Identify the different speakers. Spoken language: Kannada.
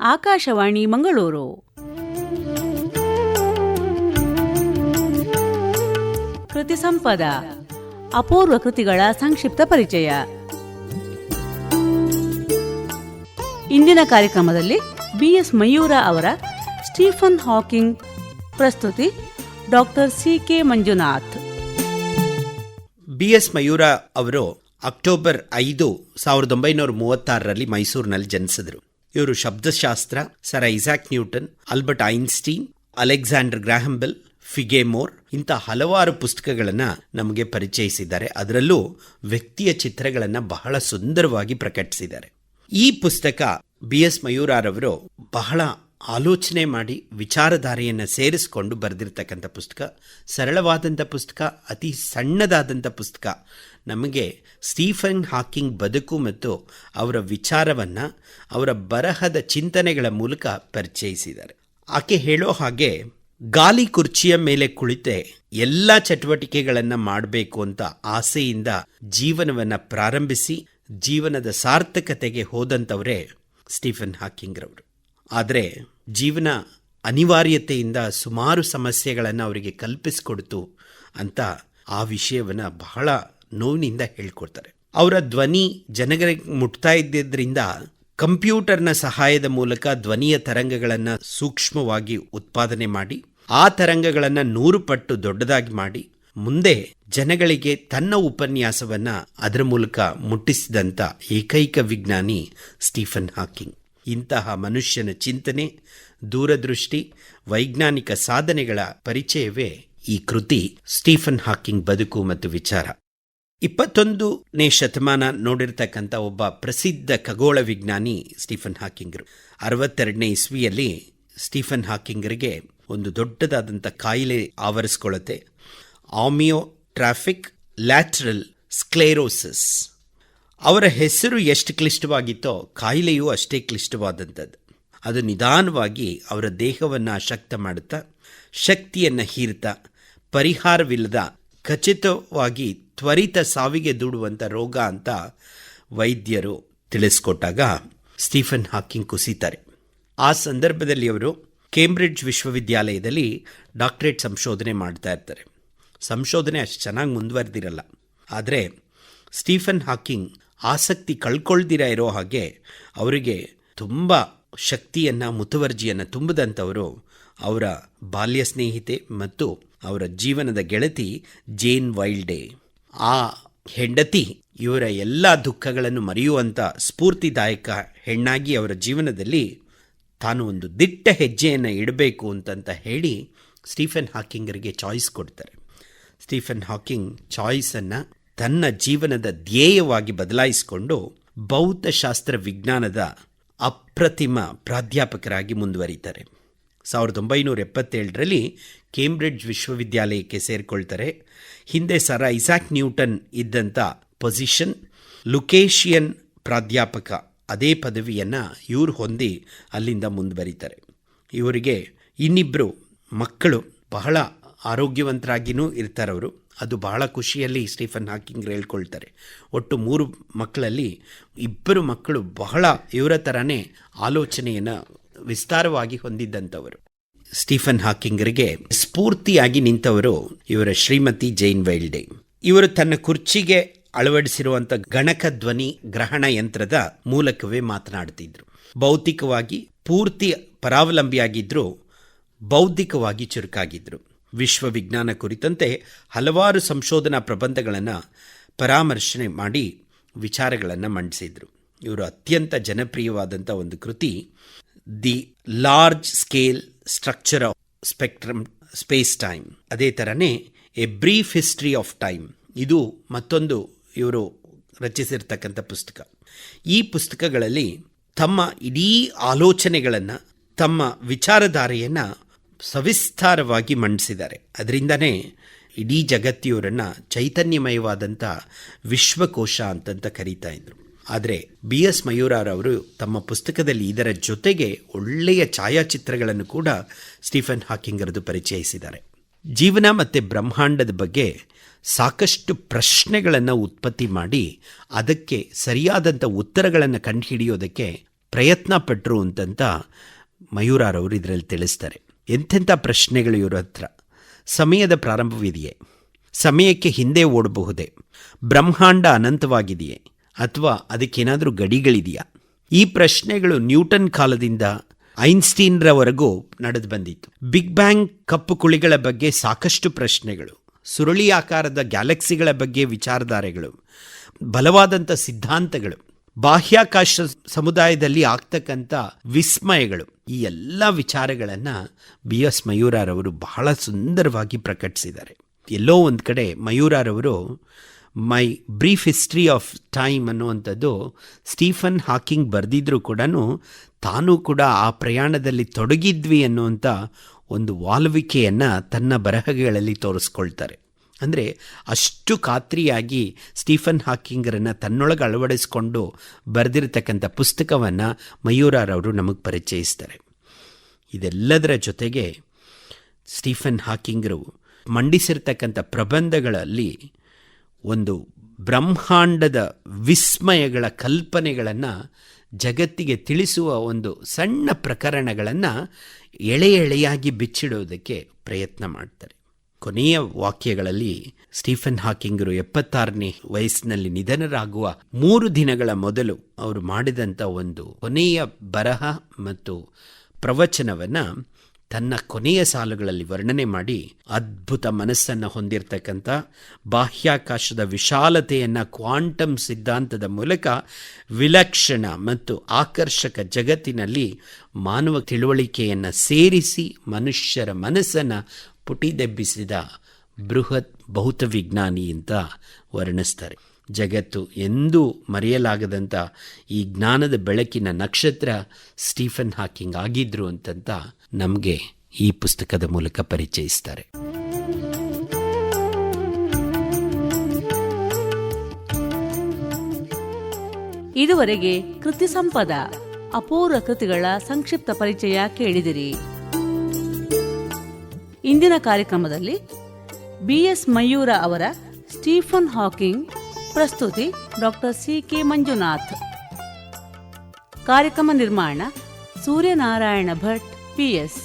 Speaker 1: ಆಕಾಶವಾಣಿ ಮಂಗಳೂರು. ಕೃತಿ ಸಂಪದ, ಅಪೂರ್ವ ಕೃತಿಗಳ ಸಂಕ್ಷಿಪ್ತ ಪರಿಚಯ. ಇಂದಿನ ಕಾರ್ಯಕ್ರಮದಲ್ಲಿ ಬಿಎಸ್ ಮಯೂರ ಅವರ ಸ್ಟೀಫನ್ ಹಾಕಿಂಗ್, ಪ್ರಸ್ತುತಿ doctor C K Manjunath.
Speaker 2: BS Mayura ಅವರು ಅಕ್ಟೋಬರ್ ಐದು ಸಾವಿರದ ಒಂಬೈನೂರ ಮೂವತ್ತಾರರಲ್ಲಿ ಮೈಸೂರಿನಲ್ಲಿ ಜನಿಸಿದರು. ಇವರು ಶಬ್ದಶಾಸ್ತ್ರ, sir Isaac Newton Albert Einstein, Alexander Graham Bell ಫಿಗೆಮೋರ್ ಇಂಥ ಹಲವಾರು ಪುಸ್ತಕಗಳನ್ನು ನಮಗೆ ಪರಿಚಯಿಸಿದ್ದಾರೆ. ಅದರಲ್ಲೂ ವ್ಯಕ್ತಿಯ ಚಿತ್ರಗಳನ್ನು ಬಹಳ ಸುಂದರವಾಗಿ ಪ್ರಕಟಿಸಿದ್ದಾರೆ. ಈ ಪುಸ್ತಕ ಬಿ ಎಸ್ ಮಯೂರಾರವರು ಬಹಳ ಆಲೋಚನೆ ಮಾಡಿ ವಿಚಾರಧಾರೆಯನ್ನು ಸೇರಿಸಿಕೊಂಡು ಬರೆದಿರ್ತಕ್ಕಂಥ ಪುಸ್ತಕ, ಸರಳವಾದಂಥ ಪುಸ್ತಕ, ಅತಿ ಸಣ್ಣದಾದಂಥ ಪುಸ್ತಕ. ನಮಗೆ ಸ್ಟೀಫನ್ ಹಾಕಿಂಗ್ ಬದುಕು ಮತ್ತು ಅವರ ವಿಚಾರವನ್ನು, ಅವರ ಬರಹದ ಚಿಂತನೆಗಳ ಮೂಲಕ ಪರಿಚಯಿಸಿದ್ದಾರೆ. ಆಕೆ ಹೇಳೋ ಹಾಗೆ, ಗಾಲಿ ಕುರ್ಚಿಯ ಮೇಲೆ ಕುಳಿತೆ ಎಲ್ಲ ಚಟುವಟಿಕೆಗಳನ್ನು ಮಾಡಬೇಕು ಅಂತ ಆಸೆಯಿಂದ ಜೀವನವನ್ನು ಪ್ರಾರಂಭಿಸಿ, ಜೀವನದ ಸಾರ್ಥಕತೆಗೆ ಹೋದಂಥವರೇ ಸ್ಟೀಫನ್ ಹಾಕಿಂಗ್ರವರು. ಆದರೆ ಜೀವನ ಅನಿವಾರ್ಯತೆಯಿಂದ ಸುಮಾರು ಸಮಸ್ಯೆಗಳನ್ನು ಅವರಿಗೆ ಕಲ್ಪಿಸಿಕೊಡ್ತು ಅಂತ ಆ ವಿಷಯವನ್ನು ಬಹಳ ನೋವಿನಿಂದ ಹೇಳ್ಕೊಡ್ತಾರೆ. ಅವರ ಧ್ವನಿ ಜನಗಳಿಗೆ ಮುಟ್ತಾ ಇದ್ದಿದ್ದರಿಂದ ಕಂಪ್ಯೂಟರ್ನ ಸಹಾಯದ ಮೂಲಕ ಧ್ವನಿಯ ತರಂಗಗಳನ್ನು ಸೂಕ್ಷ್ಮವಾಗಿ ಉತ್ಪಾದನೆ ಮಾಡಿ, ಆ ತರಂಗಗಳನ್ನು ನೂರು ಪಟ್ಟು ದೊಡ್ಡದಾಗಿ ಮಾಡಿ, ಮುಂದೆ ಜನಗಳಿಗೆ ತನ್ನ ಉಪನ್ಯಾಸವನ್ನು ಅದರ ಮೂಲಕ ಮುಟ್ಟಿಸಿದಂಥ ಏಕೈಕ ವಿಜ್ಞಾನಿ ಸ್ಟೀಫನ್ ಹಾಕಿಂಗ್. ಇಂತಹ ಮನುಷ್ಯನ ಚಿಂತನೆ, ದೂರದೃಷ್ಟಿ, ವೈಜ್ಞಾನಿಕ ಸಾಧನೆಗಳ ಪರಿಚಯವೇ ಈ ಕೃತಿ. ಸ್ಟೀಫನ್ ಹಾಕಿಂಗ್ ಬದುಕು ಮತ್ತು ವಿಚಾರ. ಇಪ್ಪತ್ತೊಂದನೇ ಶತಮಾನ ನೋಡಿರ್ತಕ್ಕಂಥ ಒಬ್ಬ ಪ್ರಸಿದ್ಧ ಖಗೋಳ ವಿಜ್ಞಾನಿ ಸ್ಟೀಫನ್ ಹಾಕಿಂಗ್ರು ಅರವತ್ತೆರಡನೇ ಇಸ್ವಿಯಲ್ಲಿ ಸ್ಟೀಫನ್ ಹಾಕಿಂಗ್ರಿಗೆ ಒಂದು ದೊಡ್ಡದಾದಂಥ ಕಾಯಿಲೆ ಆವರಿಸ್ಕೊಳ್ಳುತ್ತೆ. ಆಮಿಯೋ ಟ್ರಾಫಿಕ್, ಲ್ಯಾಟ್ರಲ್ ಸ್ಕ್ಲೇರೋಸಿಸ್. ಅವರ ಹೆಸರು ಎಷ್ಟು ಕ್ಲಿಷ್ಟವಾಗಿತ್ತೋ ಕಾಯಿಲೆಯು ಅಷ್ಟೇ ಕ್ಲಿಷ್ಟವಾದಂಥದ್ದು. ಅದು ನಿಧಾನವಾಗಿ ಅವರ ದೇಹವನ್ನು ಅಶಕ್ತ ಮಾಡುತ್ತಾ, ಶಕ್ತಿಯನ್ನು ಹೀರ್ತಾ, ಪರಿಹಾರವಿಲ್ಲದ ಖಚಿತವಾಗಿ ತ್ವರಿತ ಸಾವಿಗೆ ದೂಡುವಂಥ ರೋಗ ಅಂತ ವೈದ್ಯರು ತಿಳಿಸ್ಕೊಟ್ಟಾಗ ಸ್ಟೀಫನ್ ಹಾಕಿಂಗ್ ಕುಸಿತಾರೆ. ಆ ಸಂದರ್ಭದಲ್ಲಿ ಅವರು ಕೇಂಬ್ರಿಡ್ಜ್ ವಿಶ್ವವಿದ್ಯಾಲಯದಲ್ಲಿ ಡಾಕ್ಟರೇಟ್ ಸಂಶೋಧನೆ ಮಾಡ್ತಾ ಇರ್ತಾರೆ. ಸಂಶೋಧನೆ ಅಷ್ಟು ಚೆನ್ನಾಗಿ ಮುಂದುವರೆದಿರಲ್ಲ. ಆದರೆ ಸ್ಟೀಫನ್ ಹಾಕಿಂಗ್ ಆಸಕ್ತಿ ಕಳ್ಕೊಳ್ದಿರ ಇರೋ ಹಾಗೆ ಅವರಿಗೆ ತುಂಬ ಶಕ್ತಿಯನ್ನು, ಮುತುವರ್ಜಿಯನ್ನು ತುಂಬಿದಂಥವರು ಅವರ ಬಾಲ್ಯ ಸ್ನೇಹಿತೆ ಮತ್ತು ಅವರ ಜೀವನದ ಗೆಳತಿ ಜೇನ್ ವೈಲ್ಡೆ. ಆ ಹೆಂಡತಿ ಇವರ ಎಲ್ಲ ದುಃಖಗಳನ್ನು ಮರೆಯುವಂಥ ಸ್ಫೂರ್ತಿದಾಯಕ ಹೆಣ್ಣಾಗಿ ಅವರ ಜೀವನದಲ್ಲಿ ತಾನು ಒಂದು ದಿಟ್ಟ ಹೆಜ್ಜೆಯನ್ನು ಇಡಬೇಕು ಅಂತಂತ ಹೇಳಿ ಸ್ಟೀಫನ್ ಹಾಕಿಂಗರಿಗೆ ಚಾಯ್ಸ್ ಕೊಡ್ತಾರೆ. ಸ್ಟೀಫನ್ ಹಾಕಿಂಗ್ ಚಾಯ್ಸನ್ನು ತನ್ನ ಜೀವನದ ಧ್ಯೇಯವಾಗಿ ಬದಲಾಯಿಸಿಕೊಂಡು ಭೌತಶಾಸ್ತ್ರ ವಿಜ್ಞಾನದ ಅಪ್ರತಿಮ ಪ್ರಾಧ್ಯಾಪಕರಾಗಿ ಮುಂದುವರಿತಾರೆ. ಸಾವಿರದ ಒಂಬೈನೂರ ಎಪ್ಪತ್ತೇಳರಲ್ಲಿ ಕೇಂಬ್ರಿಡ್ಜ್ ವಿಶ್ವವಿದ್ಯಾಲಯಕ್ಕೆ ಸೇರಿಕೊಳ್ತಾರೆ. ಹಿಂದೆ ಸರ ಐಸಾಕ್ ನ್ಯೂಟನ್ ಇದ್ದಂಥ ಪೊಸಿಷನ್, ಲುಕೇಶಿಯನ್ ಪ್ರಾಧ್ಯಾಪಕ ಅದೇ ಪದವಿಯನ್ನು ಇವರು ಹೊಂದಿ ಅಲ್ಲಿಂದ ಮುಂದುವರಿತಾರೆ. ಇವರಿಗೆ ಇನ್ನಿಬ್ಬರು ಮಕ್ಕಳು ಬಹಳ ಆರೋಗ್ಯವಂತರಾಗಿಯೂ ಇರ್ತಾರವರು. ಅದು ಬಹಳ ಖುಷಿಯಲ್ಲಿ ಸ್ಟೀಫನ್ ಹಾಕಿಂಗ್ ಹೇಳ್ಕೊಳ್ತಾರೆ. ಒಟ್ಟು ಮೂರು ಮಕ್ಕಳಲ್ಲಿ ಇಬ್ಬರು ಮಕ್ಕಳು ಬಹಳ ಇವರ ಥರನೇ ಆಲೋಚನೆಯನ್ನು ವಿಸ್ತಾರವಾಗಿ ಹೊಂದಿದ್ದಂಥವರು. ಸ್ಟೀಫನ್ ಹಾಕಿಂಗರಿಗೆ ಸ್ಫೂರ್ತಿಯಾಗಿ ನಿಂತವರು ಇವರ ಶ್ರೀಮತಿ ಜೈನ್ ವೈಲ್ಡೆ. ಇವರು ತನ್ನ ಕುರ್ಚಿಗೆ ಅಳವಡಿಸಿರುವಂಥ ಗಣಕ ಧ್ವನಿ ಗ್ರಹಣ ಯಂತ್ರದ ಮೂಲಕವೇ ಮಾತನಾಡ್ತಿದ್ರು. ಭೌತಿಕವಾಗಿ ಪೂರ್ತಿ ಪರಾವಲಂಬಿಯಾಗಿದ್ದರೂ ಬೌದ್ಧಿಕವಾಗಿ ಚುರುಕಾಗಿದ್ದರು ವಿಶ್ವವಿಜ್ಞಾನ ಕುರಿತಂತೆ ಹಲವಾರು ಸಂಶೋಧನಾ ಪ್ರಬಂಧಗಳನ್ನು ಪರಾಮರ್ಶನೆ ಮಾಡಿ ವಿಚಾರಗಳನ್ನು ಮಂಡಿಸಿದರು. ಇವರು ಅತ್ಯಂತ ಜನಪ್ರಿಯವಾದಂಥ ಒಂದು ಕೃತಿ, the large scale structure of spectrum space time ಅದೇ ಥರನೇ a brief history of time ಇದು ಮತ್ತೊಂದು ಇವರು ರಚಿಸಿರ್ತಕ್ಕಂಥ ಪುಸ್ತಕ. ಈ ಪುಸ್ತಕಗಳಲ್ಲಿ ತಮ್ಮ ಇಡೀ ಆಲೋಚನೆಗಳನ್ನು, ತಮ್ಮ ವಿಚಾರಧಾರೆಯನ್ನು ಸವಿಸ್ತಾರವಾಗಿ ಮಂಡಿಸಿದ್ದಾರೆ. ಅದರಿಂದನೇ ಇಡೀ ಜಗತ್ತಿಯವರನ್ನು ಚೈತನ್ಯಮಯವಾದಂಥ ವಿಶ್ವಕೋಶ ಅಂತಂತ ಕರೀತಾ ಇದ್ರು. ಆದರೆ ಬಿ ಎಸ್ ಮಯೂರಾರವರು ತಮ್ಮ ಪುಸ್ತಕದಲ್ಲಿ ಇದರ ಜೊತೆಗೆ ಒಳ್ಳೆಯ ಛಾಯಾಚಿತ್ರಗಳನ್ನು ಕೂಡ ಸ್ಟೀಫನ್ ಹಾಕಿಂಗರದು ಪರಿಚಯಿಸಿದ್ದಾರೆ. ಜೀವನ ಮತ್ತು ಬ್ರಹ್ಮಾಂಡದ ಬಗ್ಗೆ ಸಾಕಷ್ಟು ಪ್ರಶ್ನೆಗಳನ್ನು ಉತ್ಪತ್ತಿ ಮಾಡಿ ಅದಕ್ಕೆ ಸರಿಯಾದಂಥ ಉತ್ತರಗಳನ್ನು ಕಂಡುಹಿಡಿಯೋದಕ್ಕೆ ಪ್ರಯತ್ನ ಪಟ್ಟರು ಅಂತಂತ ಮಯೂರಾರವರು ಇದರಲ್ಲಿ ತಿಳಿಸ್ತಾರೆ. ಎಂತೆಂಥ ಪ್ರಶ್ನೆಗಳು ಇವರ ಹತ್ರ? ಸಮಯದ ಪ್ರಾರಂಭವಿದೆಯೇ? ಸಮಯಕ್ಕೆ ಹಿಂದೆ ಓಡಬಹುದೇ? ಬ್ರಹ್ಮಾಂಡ ಅನಂತವಾಗಿದೆಯೇ? ಅಥವಾ ಅದಕ್ಕೇನಾದರೂ ಗಡಿಗಳಿದೆಯಾ? ಈ ಪ್ರಶ್ನೆಗಳು ನ್ಯೂಟನ್ ಕಾಲದಿಂದ ಐನ್ಸ್ಟೀನ್ರವರೆಗೂ ನಡೆದು ಬಂದಿತ್ತು. ಬಿಗ್ ಬ್ಯಾಂಗ್ ಕಪ್ಪು ಕುಳಿಗಳ ಬಗ್ಗೆ ಸಾಕಷ್ಟು ಪ್ರಶ್ನೆಗಳು, ಸುರುಳಿ ಆಕಾರದ ಗ್ಯಾಲಕ್ಸಿಗಳ ಬಗ್ಗೆ ವಿಚಾರಧಾರೆಗಳು, ಬಲವಾದಂಥ ಸಿದ್ಧಾಂತಗಳು, ಬಾಹ್ಯಾಕಾಶ ಸಮುದಾಯದಲ್ಲಿ ಆಗ್ತಕ್ಕಂಥ ವಿಸ್ಮಯಗಳು ಈ ಎಲ್ಲ ವಿಚಾರಗಳನ್ನು ಬಿ ಎಸ್ ಮಯೂರಾರವರು ಬಹಳ ಸುಂದರವಾಗಿ ಪ್ರಕಟಿಸಿದ್ದಾರೆ. ಎಲ್ಲೋ ಒಂದು ಕಡೆ ಮಯೂರಾರವರು, my brief history of time ಅನ್ನುವಂಥದ್ದು ಸ್ಟೀಫನ್ ಹಾಕಿಂಗ್ ಬರೆದಿದ್ರೂ ಕೂಡ ತಾನೂ ಕೂಡ ಆ ಪ್ರಯಾಣದಲ್ಲಿ ತೊಡಗಿದ್ವಿ ಅನ್ನುವಂಥ ಒಂದು ವಾಲ್ವಿಕೆಯನ್ನು ತನ್ನ ಬರಹಗಳಲ್ಲಿ ತೋರಿಸ್ಕೊಳ್ತಾರೆ. ಅಂದರೆ ಅಷ್ಟು ಖಾತ್ರಿಯಾಗಿ ಸ್ಟೀಫನ್ ಹಾಕಿಂಗರನ್ನು ತನ್ನೊಳಗೆ ಅಳವಡಿಸಿಕೊಂಡು ಬರೆದಿರತಕ್ಕಂಥ ಪುಸ್ತಕವನ್ನು ಮಯೂರಾರವರು ನಮಗೆ ಪರಿಚಯಿಸ್ತಾರೆ. ಇದೆಲ್ಲದರ ಜೊತೆಗೆ ಸ್ಟೀಫನ್ ಹಾಕಿಂಗರು ಮಂಡಿಸಿರ್ತಕ್ಕಂಥ ಪ್ರಬಂಧಗಳಲ್ಲಿ ಒಂದು ಬ್ರಹ್ಮಾಂಡದ ವಿಸ್ಮಯಗಳ ಕಲ್ಪನೆಗಳನ್ನು ಜಗತ್ತಿಗೆ ತಿಳಿಸುವ ಒಂದು ಸಣ್ಣ ಪ್ರಕರಣಗಳನ್ನು ಎಳೆ ಎಳೆಯಾಗಿ ಬಿಚ್ಚಿಡೋದಕ್ಕೆ ಪ್ರಯತ್ನ ಮಾಡ್ತಾರೆ. ಕೊನೆಯ ವಾಕ್ಯಗಳಲ್ಲಿ ಸ್ಟೀಫನ್ ಹಾಕಿಂಗರು ಎಪ್ಪತ್ತಾರನೇ ವಯಸ್ಸಿನಲ್ಲಿ ನಿಧನರಾಗುವ ಮೂರು ದಿನಗಳ ಮೊದಲು ಅವರು ಮಾಡಿದಂಥ ಒಂದು ಕೊನೆಯ ಬರಹ ಮತ್ತು ಪ್ರವಚನವನ್ನು ತನ್ನ ಕೊನೆಯ ಸಾಲುಗಳಲ್ಲಿ ವರ್ಣನೆ ಮಾಡಿ ಅದ್ಭುತ ಮನಸ್ಸನ್ನು ಹೊಂದಿರತಕ್ಕಂಥ ಬಾಹ್ಯಾಕಾಶದ ವಿಶಾಲತೆಯನ್ನು ಕ್ವಾಂಟಮ್ ಸಿದ್ಧಾಂತದ ಮೂಲಕ ವಿಲಕ್ಷಣ ಮತ್ತು ಆಕರ್ಷಕ ಜಗತ್ತಿನಲ್ಲಿ ಮಾನವ ತಿಳುವಳಿಕೆಯನ್ನು ಸೇರಿಸಿ ಮನುಷ್ಯರ ಮನಸ್ಸನ್ನು ಪುಟಿದೆಬ್ಬಿಸಿದ ಬೃಹತ್ ಭೌತ ವಿಜ್ಞಾನಿ ಅಂತ ವರ್ಣಿಸ್ತಾರೆ. ಜಗತ್ತು ಎಂದೂ ಮರೆಯಲಾಗದಂಥ ಈ ಜ್ಞಾನದ ಬೆಳಕಿನ ನಕ್ಷತ್ರ ಸ್ಟೀಫನ್ ಹಾಕಿಂಗ್ ಆಗಿದ್ರು ಅಂತಂತ ನಮಗೆ ಈ ಪುಸ್ತಕದ ಮೂಲಕ ಪರಿಚಯಿಸ್ತಾರೆ.
Speaker 1: ಇದುವರೆಗೆ ಕೃತಿ ಸಂಪದ ಅಪೂರ್ವ ಕೃತಿಗಳ ಸಂಕ್ಷಿಪ್ತ ಪರಿಚಯ ಕೇಳಿದಿರಿ. ಇಂದಿನ ಕಾರ್ಯಕ್ರಮದಲ್ಲಿ ಬಿಎಸ್ ಮಯೂರ ಅವರ ಸ್ಟೀಫನ್ ಹಾಕಿಂಗ್, ಪ್ರಸ್ತುತಿ ಡಾಕ್ಟರ್ ಸಿ ಕೆ ಮಂಜುನಾಥ್. ಕಾರ್ಯಕ್ರಮ ನಿರ್ಮಾಣ ಸೂರ್ಯನಾರಾಯಣ ಭಟ್ ಪಿಎಸ್